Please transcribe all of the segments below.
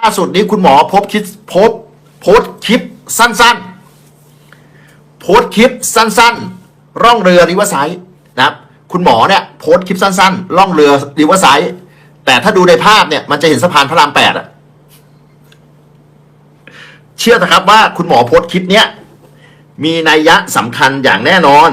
ล่าสุดนี้คุณหมอพบคลิปพบโพสคลิปสั้นๆ โพสคลิปสั้นๆ ร่องเรือริเวอร์ไซด์นะครับ คุณหมอเนี่ยโพสคลิปสั้นๆ ร่องเรือริเวอร์ไซด์แต่ถ้าดูในภาพเนี่ยมันจะเห็นสะพานพระรามแปดอะเชื่อนะครับว่าคุณหมอโพสคลิปเนี้ยมีนัยยะสำคัญอย่างแน่นอน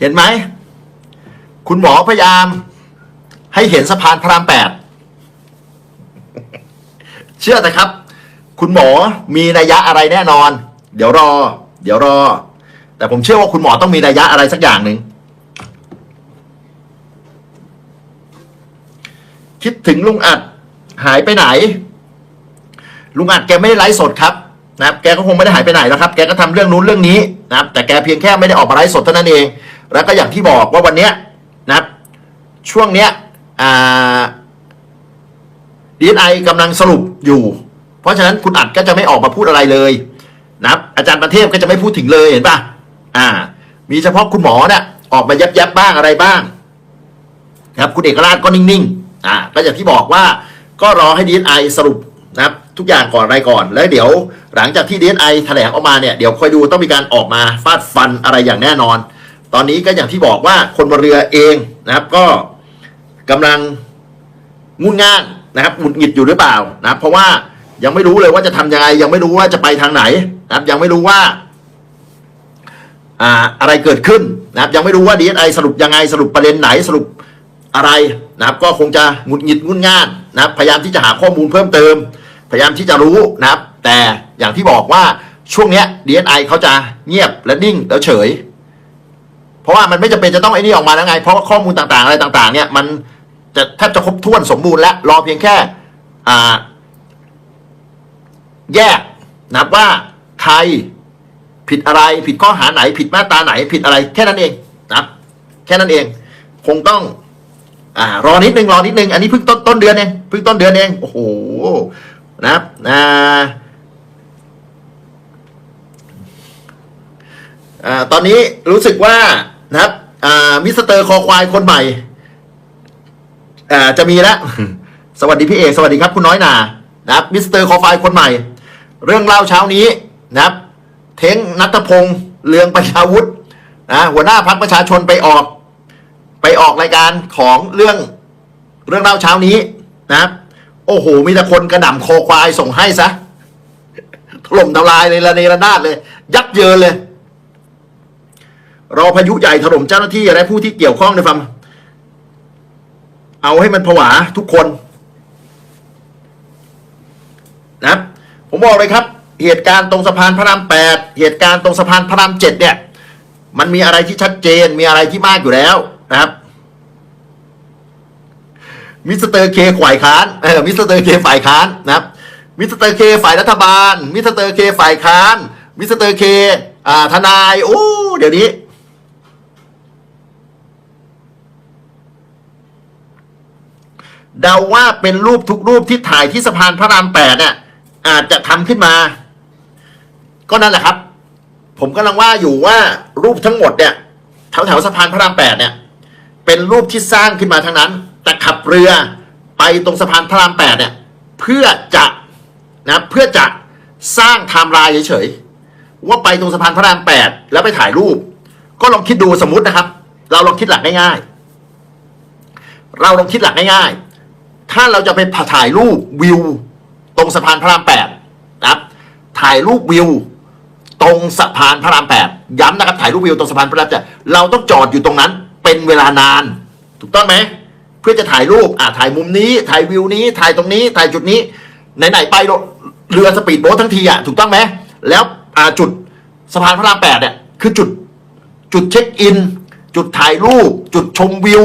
เห็นไหม คุณหมอพยายาม ให้เห็นสะพานพระรามแปดเชื่อแต่ครับ คุณหมอมีนัยยะอะไรแน่นอน เดี๋ยวรอ เดี๋ยวรอ แต่ผมเชื่อว่าคุณหมอต้องมีนัยยะอะไรสักอย่างหนึ่งคิดถึงลุงอัดหายไปไหน ลุงอัดแกไม่ได้ไลฟ์สดครับนะครับ แกก็คงไม่ได้หายไปไหนแล้วครับ แกก็ทำเรื่องนู้นเรื่องนี้นะครับ แต่แกเพียงแค่ไม่ได้ออกมาไลฟ์สดเท่านั้นเอง แล้วก็อย่างที่บอกว่าวันเนี้ยนะช่วงเนี้ยอ่าดีไอกำลังสรุปอยู่ เพราะฉะนั้นคุณอัดก็จะไม่ออกมาพูดอะไรเลยนะอาจารย์ประเทศก็จะไม่พูดถึงเลยเห็นป่ะอ่า มีเฉพาะคุณหมอเนี่ยออกมายับยับบ้างอะไรบ้างนะครับคุณเอกราชก็นิ่งๆอ่าก็อย่างที่บอกว่าก็รอให้ดีไอสรุปนะครับทุกอย่างก่อนอะไรก่อน แล้วเดี๋ยวหลังจากที่ดีไอแถลงออกมาเนี่ยเดี๋ยวคอยดูต้องมีการออกมาฟาดฟันอะไรอย่างแน่นอน ตอนนี้ก็อย่างที่บอกว่าคนบนเรือเองนะครับ ก็กำลังงุนง่านนะครับหงุดหงิดอยู่หรือเปล่านะครับ เพราะว่ายังไม่รู้เลยว่าจะทำยังไง ยังไม่รู้ว่าจะไปทางไหนนะครับ ยังไม่รู้ว่าอ่าอะไรเกิดขึ้นนะครับ ยังไม่รู้ว่าดีไอสรุปยังไงสรุปประเด็นไหนสรุปอะไรนะครับ ก็คงจะหงุดหงิดงุนง่านนะครับ พยายามที่จะหาข้อมูลเพิ่มเติม พยายามที่จะรู้นะครับ แต่อย่างที่บอกว่าช่วงเนี้ย DNI เขาจะเงียบและนิ่งแล้วเฉย ราะว่ามันไม่จำเป็นจะต้องไอ้นี่ออกมาแล้วไง เพราะว่าข้อมูลต่างๆอะไรต่างๆ เนี่ยมันจะแทบจะครบถ้วนสมบูรณ์แล้วรอเพียงแค่อ่าแยกนะครับว่าใครผิดอะไรผิดข้อหาไหน ผิดมาตราไหน ผิดอะไรแค่นั้นเองนะแค่นั้นเอง คงต้องอ่ารอนิดนึงรอนิดนึง อันนี้เพิ่งต้นต้นเดือนเองเพิ่งต้นเดือนเองโอ้โหนะครับอ่าอ่าตอนนี้รู้สึกว่า นะครับมิสเตอร์คอควายคนใหม่อ่าจะมีแล้วสวัสดีพี่เอกสวัสดีครับคุณน้อยหนานะครับมิสเตอร์คอควายคนใหม่ เรื่องเล่าเช้านี้นะครับ เท้งนัทพงศ์เลืองประชาวุฒินะหัวหน้าพักประชาชนไปออก ไปออกรายการของเรื่องเรื่องเล่าเช้านี้นะครับ โอ้โหมีแต่คนกระหน่ำโคควายส่งให้ซะถล่มทลายเลยระเนระนาดเลย ยับเยินเลย รอพายุใหญ่ถล่มเจ้าหน้าที่และผู้ที่เกี่ยวข้องในฟังเอาให้มันผวาทุกคนนะครับผมบอกเลยครับ เหตุการณ์ตรงสะพานพระรามแปดเหตุการณ์ตรงสะพานพระรามเจ็ดเนี่ย มันมีอะไรที่ชัดเจนมีอะไรที่มากอยู่แล้วนะครับมิสเตอร์เคฝ่ายค้านเออมิสเตอร์เคฝ่ายค้านนะครับมิสเตอร์เคฝ่ายรัฐบาล มิสเตอร์เคฝ่ายค้าน มิสเตอร์เคอ่าทนายโอ้เดี๋ยวนี้ เดาว่าเป็นรูปทุกรูปที่ถ่ายที่สะพานพระรามแปดเนี่ยอาจจะทำขึ้นมา ก็นั่นแหละครับ ผมกำลังว่าอยู่ว่ารูปทั้งหมดเนี่ยแถวแถวสะพานพระรามแปดเนี่ย เป็นรูปที่สร้างขึ้นมาทั้งนั้น แต่ขับเรือไปตรงสะพานพระรามแปดเนี่ย เพื่อจะนะเพื่อจะสร้างไทม์ไลน์เฉยๆว่าไปตรงสะพานพระรามแปดแล้วไปถ่ายรูป ก็ลองคิดดูสมมตินะครับ เราลองคิดหลักง่ายๆ เราลองคิดหลักง่ายๆ ถ้าเราจะไปถ่ายรูปวิว ตรงสะพานพระรามแปดนะครับ ถ่ายรูปวิว ตรงสะพานพระรามแปดย้ำนะครับ ถ่ายรูปวิวตรงสะพานพระรามแปดเราต้องจอดอยู่ตรงนั้น เป็นเวลานาน ถูกต้องไหมเพื่อจะถ่ายรูปอ่าถ่ายมุมนี้ ถ่ายวิวนี้ ถ่ายตรงนี้ ถ่ายจุดนี้ ไหนๆไปเรือสปีดโบ๊ททั้งทีอะถูกต้องไหมแล้วอ่าจุดสะพานพระรามแปดเนี่ยคือจุดจุดเช็คอิน จุดถ่ายรูป จุดชมวิว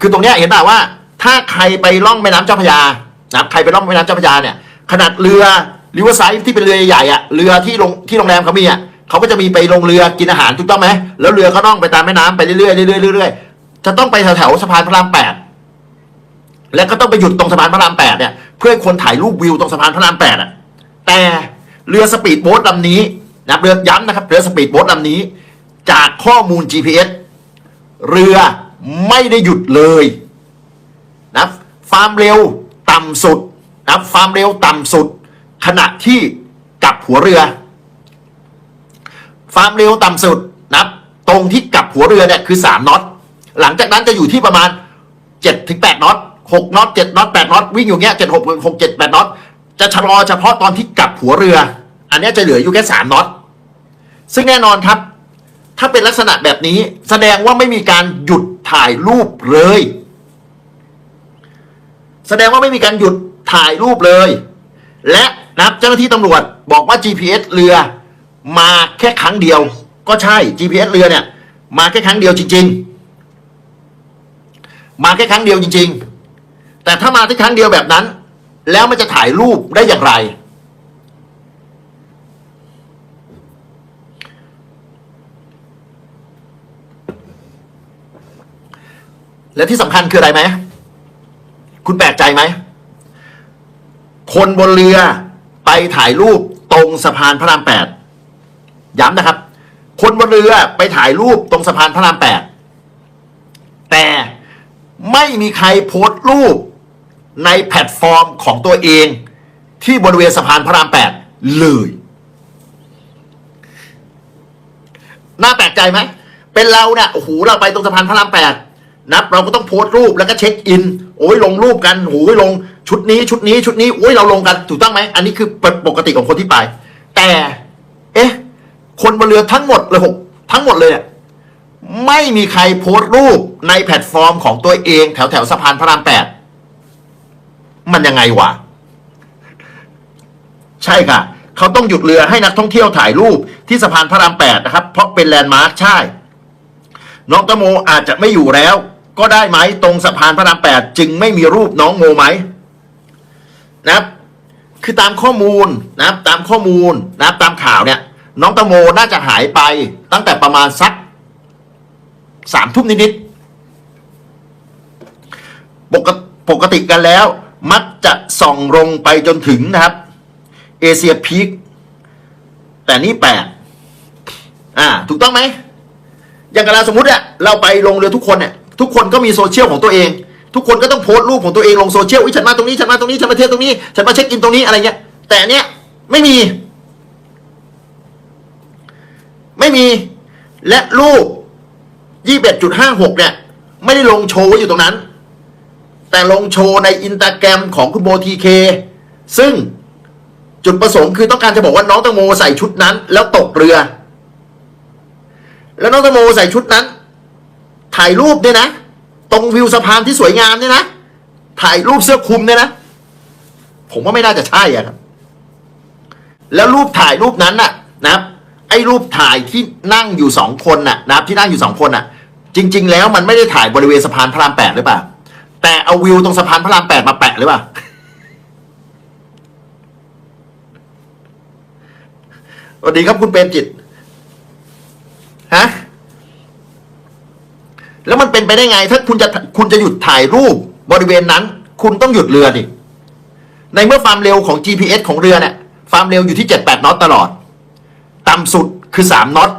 คือตรงเนี้ยเห็นป่ะว่า ถ้าใครไปล่องแม่น้ำเจ้าพระยานะครับใครไปล่องแม่น้ำเจ้าพระยาเนี่ย ขนาดเรือริเวอร์ไซด์ที่เป็นเรือใหญ่ๆอะเรือที่ลงที่โรงแรมเขามีอะเขาก็จะมีไปลงเรือกินอาหารถูกต้องไหมแล้วเรือก็ล่องไปตามแม่น้ำไปเรื่อยๆเรื่อยๆเรื่อยๆจะต้องไปแถวๆสะพานพระรามแปดแล้วก็ต้องไปหยุดตรงสะพานพระรามแปดเนี่ยเพื่อคนถ่ายรูปวิวตรงสะพานพระรามแปดอะแต่เรือสปีดโบ๊ทลำนี้นะเรือย้ำนะครับเรือสปีดโบ๊ทลำนี้ จากข้อมูล GPS เรือไม่ได้หยุดเลย ความเร็วต่ำสุดนะความเร็วต่ำสุด ขณะที่กับหัวเรือ ความเร็วต่ำสุดนะตรงที่กับหัวเรือเนี่ยคือ 3น็อตหลังจากนั้นจะอยู่ที่ประมาณ7ถึง8น็อต6น็อต7น็อต8น็อตวิ่งอยู่เงี้ย7 6 6 7 8น็อตจะชะลอเฉพาะตอนที่กลับหัวเรือ อันนี้จะเหลืออยู่แค่3น็อตซึ่งแน่นอนครับ ถ้าเป็นลักษณะแบบนี้แสดงว่าไม่มีการหยุดถ่ายรูปเลย แสดงว่าไม่มีการหยุดถ่ายรูปเลย และนะับเจ้าหน้าที่ตำรวจบอกว่า GPS เรือมาแค่ครั้งเดียว ก็ใช่ GPS เรือเนี่ย มาแค่ครั้งเดียวจริง ๆ มาแค่ครั้งเดียวจริง ๆ แต่ถ้ามาแค่ครั้งเดียวแบบนั้น แล้วมันจะถ่ายรูปได้อย่างไร และที่สำคัญคืออะไรไหม คุณแปลกใจไหม คนบนเรือไปถ่ายรูปตรงสะพานพระรามแปดย้ำนะครับ คนบนเรือไปถ่ายรูปตรงสะพานพระรามแปดแต่ไม่มีใครโพสต์รูปในแพลตฟอร์มของตัวเอง ที่บริเวณสะพานพระรามแปดเลย น่าแปลกใจไหม เป็นเราเนี่ยโอ้โหเราไปตรงสะพานพระรามแปด นับเราก็ต้องโพสต์รูปแล้วก็เช็คอิน โอ้ยลงรูปกันโอ้ยลงชุดนี้ชุดนี้ชุดนี้โอ้ยเราลงกันถูกต้องไหมอันนี้คือปกติของคนที่ไป แต่ เอ๊ะ คนบนเรือทั้งหมดเลยหกทั้งหมดเลยเนี่ยไม่มีใครโพสต์รูปในแพลตฟอร์มของตัวเองแถวแถวสะพานพระรามแปดมันยังไงวะ ใช่ค่ะ เขาต้องหยุดเรือให้นักท่องเที่ยวถ่ายรูปที่สะพานพระรามแปดนะครับ เพราะเป็นแลนด์มาร์คใช่ น้องตะโมอาจจะไม่อยู่แล้ว ก็ได้ไหมตรงสะพานพระรามแปดจึงไม่มีรูปน้องโมไหมนะครับ คือตามข้อมูลนะครับตามข้อมูลนะครับตามข่าวเนี่ย น้องตะโมน่าจะหายไปตั้งแต่ประมาณสักสามทุ่มนิดๆปกติปกติกันแล้ว มักจะส่องลงไปจนถึงนะครับ เอเชียพีคแต่นี่แปลกอ่า ถูกต้องไหม อย่างกับเราสมมติอะเราไปลงเรือทุกคนเนี่ยทุกคนก็มีโซเชียลของตัวเอง ทุกคนก็ต้องโพสต์รูปของตัวเองลงโซเชียลวิฉันมาตรงนี้ฉันมาตรงนี้ฉันมาเที่ยวตรงนี้ฉันมาเช็คอินตรงนี้อะไรเงี้ย แต่เนี้ยไม่มี ไม่มี และรูปยี่สิบเอ็ดจุดห้าหกเนี่ย ไม่ได้ลงโชว์อยู่ตรงนั้น แต่ลงโชว์ในอินตาแกรมของคุณโบทีเคซึ่งจุดประสงค์คือต้องการจะบอกว่าน้องตังโมใส่ชุดนั้น แล้วตกเรือ แล้วน้องตังโมใส่ชุดนั้น ถ่ายรูปเนี่ยนะ ตรงวิวสะพานที่สวยงามเนี่ยนะ ถ่ายรูปเสื้อคลุมเนี่ยนะ ผมว่าไม่น่าจะใช่อะครับ แล้วรูปถ่ายรูปนั้นน่ะ นะครับ ไอ้รูปถ่ายที่นั่งอยู่สองคนน่ะนะครับ ที่นั่งอยู่สองคนน่ะ จริง ๆ แล้วมันไม่ได้ถ่ายบริเวณสะพานพระรามแปดหรือเปล่า แต่เอาวิวตรงสะพานพระรามแปดมาแปะหรือเปล่าสวัสดีครับคุณเปรมจิต ฮะแล้วมันเป็นไปได้ไง ถ้าคุณจะคุณจะหยุดถ่ายรูปบริเวณนั้น คุณต้องหยุดเรือดิในเมื่อความเร็วของ GPS ของเรือเนี่ยความเร็วอยู่ที่ 78น็อตตลอด ต่ำสุดคือ 3น็อต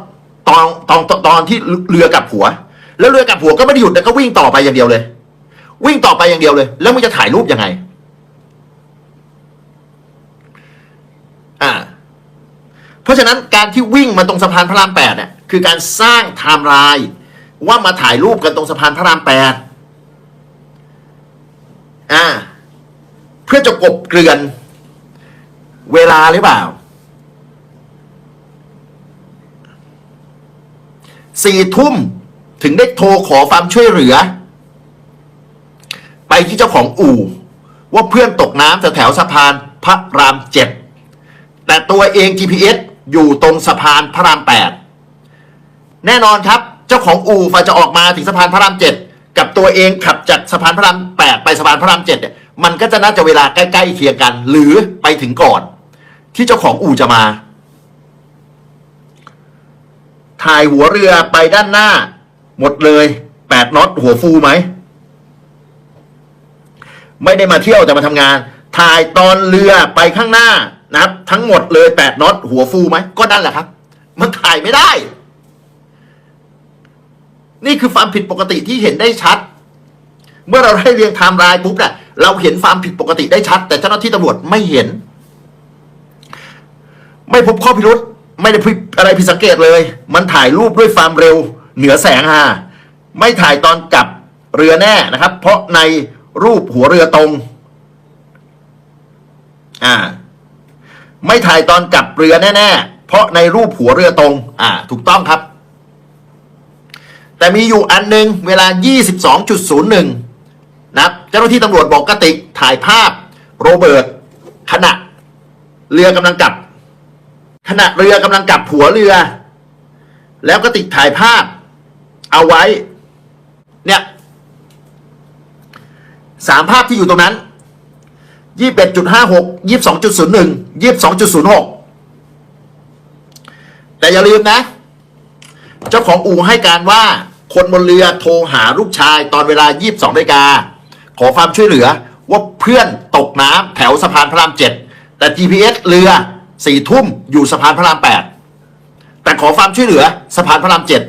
ตอนตอนตอนตอนที่เรือกลับหัว แล้วเรือกลับหัวก็ไม่ได้หยุดแต่ก็วิ่งต่อไปอย่างเดียวเลย วิ่งต่อไปอย่างเดียวเลย แล้วมึงจะถ่ายรูปยังไง อ่า เพราะฉะนั้นการที่วิ่งมาตรงสะพานพระรามแปดเนี่ย คือการสร้างไทม์ไลน์ว่ามาถ่ายรูปกันตรงสะพานพระรามแปดอ่าเพื่อจะกบเกลื่อน เวลาหรือเปล่าสี่ทุ่มถึงได้โทรขอความช่วยเหลือ ไปที่เจ้าของอู่ ว่าเพื่อนตกน้ำแถวสะพานพระรามเจ็ดแต่ตัวเอง GPS อยู่ตรงสะพานพระรามแปด แน่นอนครับ เจ้าของอู่ฝ่ายจะออกมาถึงสะพานพระรามเจ็ดกับตัวเองขับจากสะพานพระรามแปดไปสะพานพระรามเจ็ดเนี่ยมันก็จะน่าจะเวลาใกล้ๆเคียงกัน หรือไปถึงก่อน ที่เจ้าของอู่จะมา ถ่ายหัวเรือไปด้านหน้า หมดเลยแปดน็อตหัวฟูไหม ไม่ได้มาเที่ยวแต่มาทำงาน ถ่ายตอนเรือไปข้างหน้านะครับ ทั้งหมดเลยแปดน็อตหัวฟูไหม ก็นั่นแหละครับ มันถ่ายไม่ได้ นี่คือความผิดปกติที่เห็นได้ชัด เมื่อเราได้เรียงไทม์ไลน์ปุ๊บเนี่ยเราเห็นความผิดปกติได้ชัด แต่เจ้าหน้าที่ตำรวจไม่เห็น ไม่พบข้อพิรุษไม่ได้ผิอะไรผิดสังเกตเลย มันถ่ายรูปด้วยความเร็ว เหนือแสงฮะไม่ถ่ายตอนกลับเรือแน่นะครับ เพราะในรูปหัวเรือตรง อ่า ไม่ถ่ายตอนกลับเรือแน่ๆเพราะในรูปหัวเรือตรง อ่า ถูกต้องครับ แต่มีอยู่อันหนึ่งเวลา 22.01 นะครับ เจ้าหน้าที่ตำรวจบอกกติกถ่ายภาพโรเบิร์ตขณะเรือกำลังกลับ ขณะเรือกำลังกลับหัวเรือ แล้วกติกถ่ายภาพ เอาไว้ เนี่ยสามภาพที่อยู่ตรงนั้นยี่สิบเอ็ดจุดห้าหกยี่สิบสองจุดศูนย์หนึ่งยี่สิบสองจุดศูนย์หกแต่อย่าลืมนะ เจ้าของอู่ให้การว่า คนบนเรือโทรหาลูกชายตอนเวลา 22นาฬิกา ขอความช่วยเหลือว่าเพื่อนตกน้ำแถวสะพานพระรามเจ็ดแต่ GPS เรือสี่ทุ่มอยู่สะพานพระรามแปดแต่ขอความช่วยเหลือสะพานพระรามเจ็ด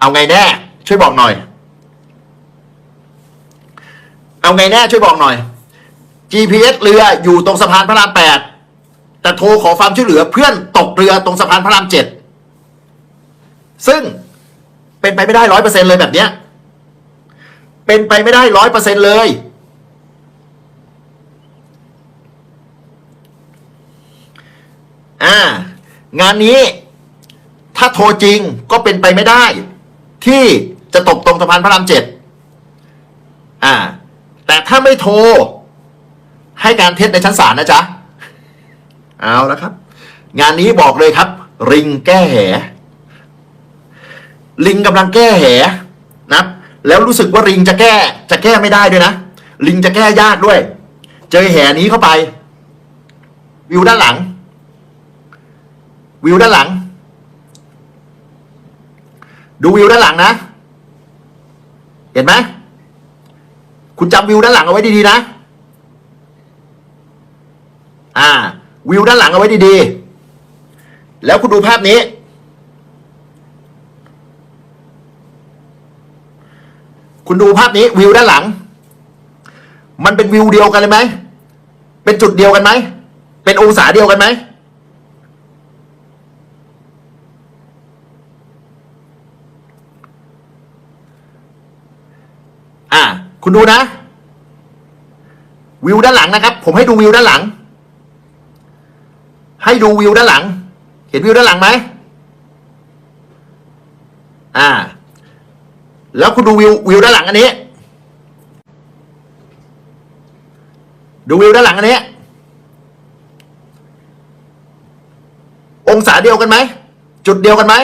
เอาไงแน่ ช่วยบอกหน่อย เอาไงแน่ช่วยบอกหน่อย GPS เรืออยู่ตรงสะพานพระรามแปดแต่โทรขอความช่วยเหลือเพื่อนตกเรือตรงสะพานพระรามเจ็ด ซึ่งเป็นไปไม่ได้ร้อยเปอร์เซ็นเลยแบบเนี้ย เป็นไปไม่ได้ร้อยเปอร์เซ็นเลย อ่า งานนี้ถ้าโทรจริงก็เป็นไปไม่ได้ ที่จะตกตรงสะพานพระรามเจ็ดอ่า แต่ถ้าไม่โทร ให้การเท็จในชั้นศาลนะจ๊ะ เอาล้วครับ งานนี้บอกเลยครับ ริงแก้แห ลิงกำลังแก้แหนะแล้วรู้สึกว่าริงจะแก้ จะแก้ไม่ได้ด้วยนะ ลิงจะแก้ยากด้วย เจอแหนี้เข้าไป วิวด้านหลัง วิวด้านหลัง ดูวิวด้านหลังนะ เห็นไหมคุณจำวิวด้านหลังเอาไว้ดีๆนะ อ่า วิวด้านหลังเอาไว้ดีๆ แล้วคุณดูภาพนี้ คุณดูภาพนี้วิวด้านหลัง มันเป็นวิวเดียวกันเลยไหม เป็นจุดเดียวกันไหม เป็นองศาเดียวกันไหม อ่า คุณดูนะ วิวด้านหลังนะครับ ผมให้ดูวิวด้านหลัง ให้ดูวิวด้านหลัง เห็นวิวด้านหลังไหม อ่า แล้วคุณดูวิววิวด้านหลังอันนี้ ดูวิวด้านหลังอันนี้ องศาเดียวกันไหม จุดเดียวกันไหม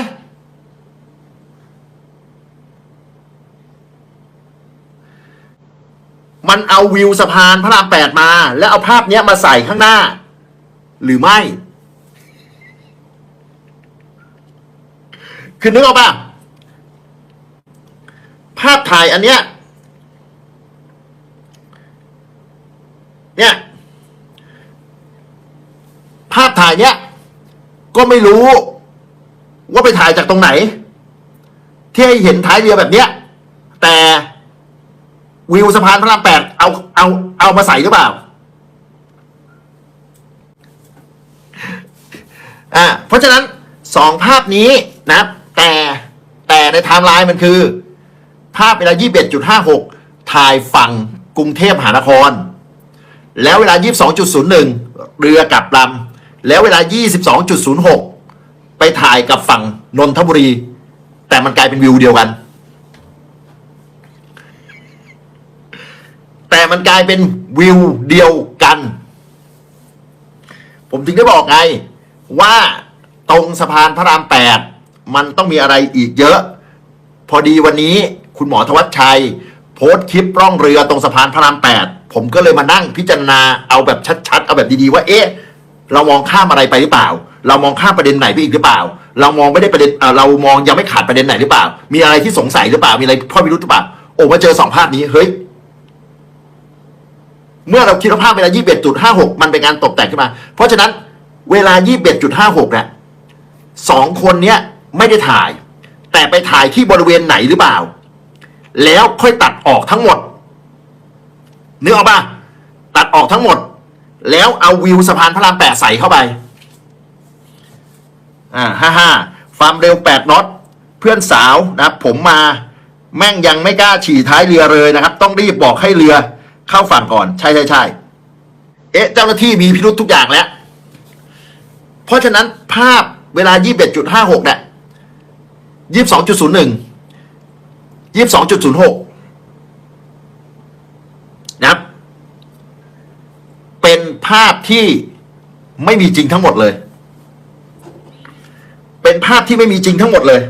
มันเอาวิวสะพานพระรามแปดมา แล้วเอาภาพเนี้ยมาใส่ข้างหน้า หรือไม่ คือนึกออกป่ะ ภาพถ่ายอันเนี้ย เนี่ย ภาพถ่ายเนี้ย ก็ไม่รู้ ว่าไปถ่ายจากตรงไหน ที่ให้เห็นท้ายเรือแบบเนี้ย แต่วิวสะพานพระรามแปดเอาเอาเอามาใส่หรือเปล่าอ่าเพราะฉะนั้นสองภาพนี้นะ แต่แต่ในไทม์ไลน์มันคือ ภาพเวลา 21.56 ถ่ายฝั่งกรุงเทพมหานคร แล้วเวลา 22.01 เรือกลับลำแล้วเวลา 22.06 ไปถ่ายกับฝั่งนนทบุรี แต่มันกลายเป็นวิวเดียวกัน แต่มันกลายเป็นวิวเดียวกัน ผมถึงได้บอกไงว่าตรงสะพานพระรามแปดมันต้องมีอะไรอีกเยอะ พอดีวันนี้ คุณหมอธวัชชัย โพสต์คลิปร่องเรือตรงสะพานพระรามแปดผมก็เลยมานั่งพิจารณาเอาแบบชัดๆ เอาแบบดีๆว่าเอ๊ะเรามองข้ามอะไรไปหรือเปล่า เรามองข้ามประเด็นไหนไปอีกหรือเปล่า เรามองไม่ได้ประเด็นเออเรามองยังไม่ขาดประเด็นไหนหรือเปล่า มีอะไรที่สงสัยหรือเปล่ามีอะไรพ่อไม่รู้หรือเปล่าโอ้มาเจอสองภาพนี้เฮ้ยเมื่อเราคิดว่าภาพเวลา 21.56 มันเป็นการตกแต่งขึ้นมา เพราะฉะนั้นเวลา 21.56เนี่ยสองคนเนี้ยไม่ได้ถ่าย แต่ไปถ่ายที่บริเวณไหนหรือเปล่า แล้วค่อยตัดออกทั้งหมดนึกออกปะตัดออกทั้งหมด แล้วเอาวิวสะพานพระรามแปดใส่เข้าไป อ่าฮ่าฮ่าความเร็วแปดน็อตเพื่อนสาวนะครับ ผมมาแม่งยังไม่กล้าฉี่ท้ายเรือเลยนะครับ ต้องรีบบอกให้เรือเข้าฝั่งก่อน ใช่ใช่ใช่เอ๊ะ เจ้าหน้าที่มีพิรุธทุกอย่างแล้ว เพราะฉะนั้นภาพเวลา 21.56เนี่ย22.01 ยี่สองจุดศูนะครับเป็นภาพที่ไม่มีจริงทั้งหมดเลย เป็นภาพที่ไม่มีจริงทั้งหมดเลย